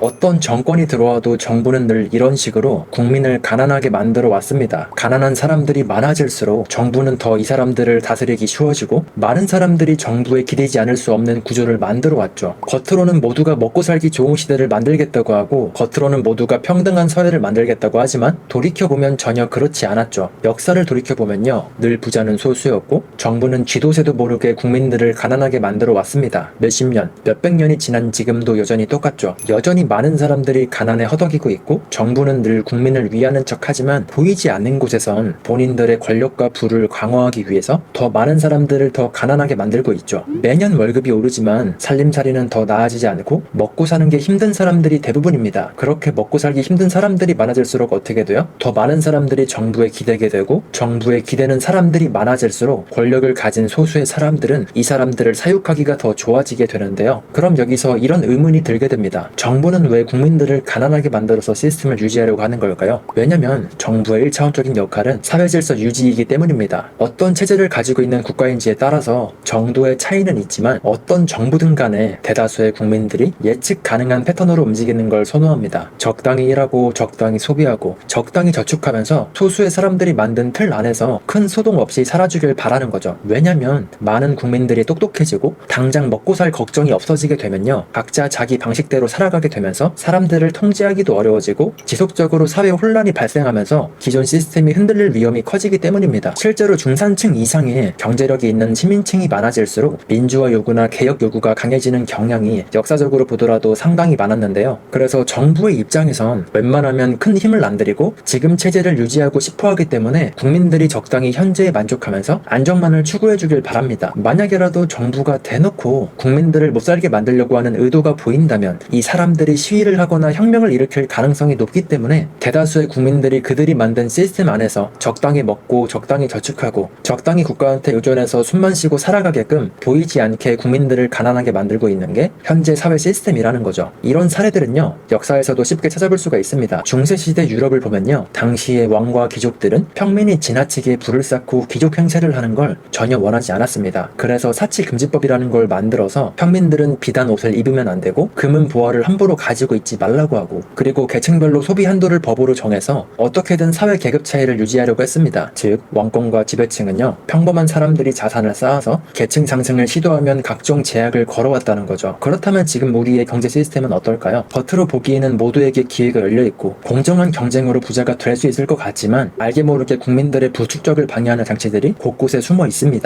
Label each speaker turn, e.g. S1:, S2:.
S1: 어떤 정권이 들어와도 정부는 늘 이런 식으로 국민을 가난하게 만들어 왔습니다. 가난한 사람들이 많아질수록 정부는 더 이 사람들을 다스리기 쉬워지고 많은 사람들이 정부에 기대지 않을 수 없는 구조를 만들어 왔죠. 겉으로는 모두가 먹고 살기 좋은 시대를 만들겠다고 하고 겉으로는 모두가 평등한 사회를 만들겠다고 하지만 돌이켜보면 전혀 그렇지 않았죠. 역사를 돌이켜보면요. 늘 부자는 소수였고 정부는 쥐도새도 모르게 국민들을 가난하게 만들어 왔습니다. 몇십 년, 몇백 년이 지난 지금도 여전히 똑같죠. 여전히 많은 사람들이 가난에 허덕이고 있고 정부는 늘 국민을 위하는 척하지만 보이지 않는 곳에선 본인들의 권력과 부를 강화하기 위해서 더 많은 사람들을 더 가난하게 만들고 있죠. 매년 월급이 오르지만 살림살이는 더 나아지지 않고 먹고 사는 게 힘든 사람들이 대부분입니다. 그렇게 먹고 살기 힘든 사람들이 많아질수록 어떻게 돼요? 더 많은 사람들이 정부에 기대게 되고 정부에 기대는 사람들이 많아질수록 권력을 가진 소수의 사람들은 이 사람들을 사육하기가 더 좋아지게 되는데요. 그럼 여기서 이런 의문이 들게 됩니다. 정부는 왜 국민들을 가난하게 만들어서 시스템을 유지하려고 하는 걸까요? 왜냐면 정부의 1차원적인 역할은 사회 질서 유지이기 때문입니다. 어떤 체제를 가지고 있는 국가인지에 따라서 정도의 차이는 있지만 어떤 정부든 간에 대다수의 국민들이 예측 가능한 패턴으로 움직이는 걸 선호합니다. 적당히 일하고 적당히 소비하고 적당히 저축하면서 소수의 사람들이 만든 틀 안에서 큰 소동 없이 살아주길 바라는 거죠. 왜냐면 많은 국민들이 똑똑해지고 당장 먹고 살 걱정이 없어지게 되면요. 각자 자기 방식대로 살아가게 되면 서 사람들을 통제하기도 어려워지고 지속적으로 사회 혼란이 발생하면서 기존 시스템이 흔들릴 위험이 커지기 때문입니다. 실제로 중산층 이상의 경제력이 있는 시민층이 많아질수록 민주화 요구나 개혁 요구가 강해지는 경향이 역사적으로 보더라도 상당히 많았는데요. 그래서 정부의 입장에선 웬만하면 큰 힘을 안 들이고 지금 체제를 유지하고 싶어 하기 때문에 국민들이 적당히 현재에 만족하면서 안정만을 추구해 주길 바랍니다. 만약에라도 정부가 대놓고 국민들을 못 살게 만들려고 하는 의도가 보인다면 이 사람들이 시위를 하거나 혁명을 일으킬 가능성이 높기 때문에 대다수의 국민들이 그들이 만든 시스템 안에서 적당히 먹고 적당히 저축하고 적당히 국가한테 의존해서 숨만 쉬고 살아가게끔 보이지 않게 국민들을 가난하게 만들고 있는 게 현재 사회 시스템이라는 거죠. 이런 사례들은요, 역사에서도 쉽게 찾아볼 수가 있습니다. 중세 시대 유럽을 보면요, 당시의 왕과 귀족들은 평민이 지나치게 불을 쌓고 귀족 행세를 하는 걸 전혀 원하지 않았습니다. 그래서 사치 금지법이라는 걸 만들어서 평민들은 비단 옷을 입으면 안 되고 금은 보화를 함부로 가지고 있지 말라고 하고 그리고 계층별로 소비 한도를 법으로 정해서 어떻게든 사회 계급 차이를 유지하려고 했습니다. 즉 왕권과 지배층은요 평범한 사람들이 자산을 쌓아서 계층 상승을 시도하면 각종 제약을 걸어왔다는 거죠. 그렇다면 지금 우리의 경제 시스템은 어떨까요? 겉으로 보기에는 모두에게 기회가 열려 있고 공정한 경쟁으로 부자가 될 수 있을 것 같지만 알게 모르게 국민들의 부축적을 방해하는 장치들이 곳곳에 숨어 있습니다.